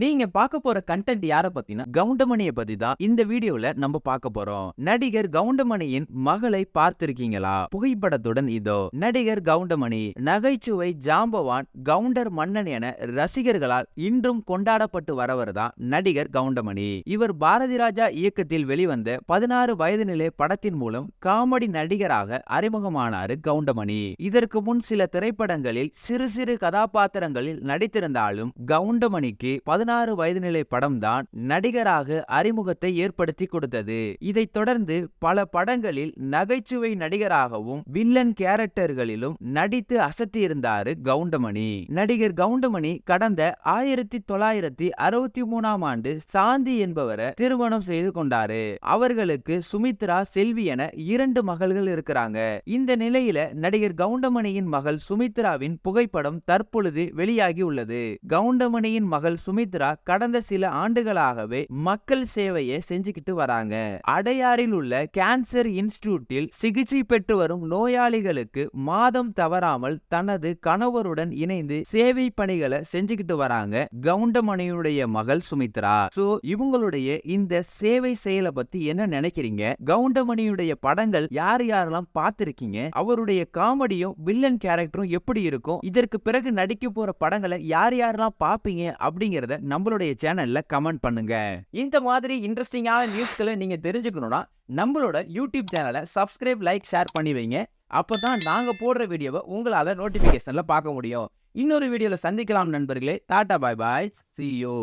நீங்க பார்க்க போற கண்டென்ட் யார பத்தினா கவுண்டமணியை பத்தி தான் இந்த வீடியோல நம்ம பார்க்க போறோம். நடிகர் கவுண்டமணியின் மகளை பார்த்திருக்கீங்களா? புகைப்படத்துடன் இதோ நடிகர் கவுண்டமணி நகைச்சுவை ஜாம்பவான் கவுண்டர் மன்னன் என ரசிகர்களால் இன்றும் கொண்டாடப்பட்டு வரவர் தான் நடிகர் கவுண்டமணி. இவர் பாரதி ராஜா இயக்கத்தில் வெளிவந்த பதினாறு வயது நிலை படத்தின் மூலம் காமெடி நடிகராக அறிமுகமானாரு கவுண்டமணி. இதற்கு முன் சில திரைப்படங்களில் சிறு சிறு கதாபாத்திரங்களில் நடித்திருந்தாலும் கவுண்டமணிக்கு பதினாறு வயது நிலை படம்தான் நடிகராக அறிமுகத்தை ஏற்படுத்தி கொடுத்தது. இதைத் தொடர்ந்து பல படங்களில் நகைச்சுவை நடிகராகவும் வில்லன் கேரக்டர்களிலும் நடித்து அசத்தியிருந்தாரு கவுண்டமணி. நடிகர் கவுண்டமணி கடந்த ஆயிரத்தி தொள்ளாயிரத்தி அறுபத்தி மூணாம் ஆண்டு சாந்தி என்பவரை திருமணம் செய்து கொண்டாரு. அவர்களுக்கு சுமித்ரா செல்வி என இரண்டு மகள்கள் இருக்கிறாங்க. இந்த நிலையில நடிகர் கவுண்டமணியின் மகள் சுமித்ராவின் புகைப்படம் தற்பொழுது வெளியாகி உள்ளது. கவுண்டமணியின் மகள் சுமித்ரா கடந்த சில ஆண்டுகளாகவே மக்கள் சேவையை செஞ்சுக்கிட்டு வராங்க. அடையாறில் உள்ள கேன்சர் இன்ஸ்டிடியூட்டில் சிகிச்சை பெற்று வரும் நோயாளிகளுக்கு மாதம் தவறாமல் தனது கணவருடன் இணைந்து சேவை பணிகளை செஞ்சுக்கிட்டு வராங்க. கவுண்டமணியுடைய மகள் சுமித்ரா. சோ இவங்களுடைய இந்த சேவை செயலை பத்தி என்ன நினைக்கிறீங்க? கவுண்டமணியுடைய படங்கள் யார் யாரெல்லாம் பார்த்திருக்கீங்க? அவருடைய காமெடியும் வில்லன் கேரக்டரும் எப்படி இருக்கும்? இதற்கு பிறகு நடிக்க போற படங்களை யார் யாரெல்லாம் பார்ப்பீங்க? அப்படிங்கறத நம்மளுடைய சேனல்ல கமெண்ட் பண்ணுங்க. இந்த மாதிரி இன்ட்ரெஸ்டிங்கான நியூஸ்களை நீங்க தெரிஞ்சுக்கணும்னா நம்மளோட யூடியூப் சேனலை சப்ஸ்கிரைப் லைக் ஷேர் பண்ணி வைங்க. அப்பதான் நாங்க போடுற வீடியோவை உங்களால நோட்டிபிகேஷன்ல பார்க்க முடியும். இன்னொரு வீடியோவில் சந்திக்கலாம் நண்பர்களே. Tata bye bye see you.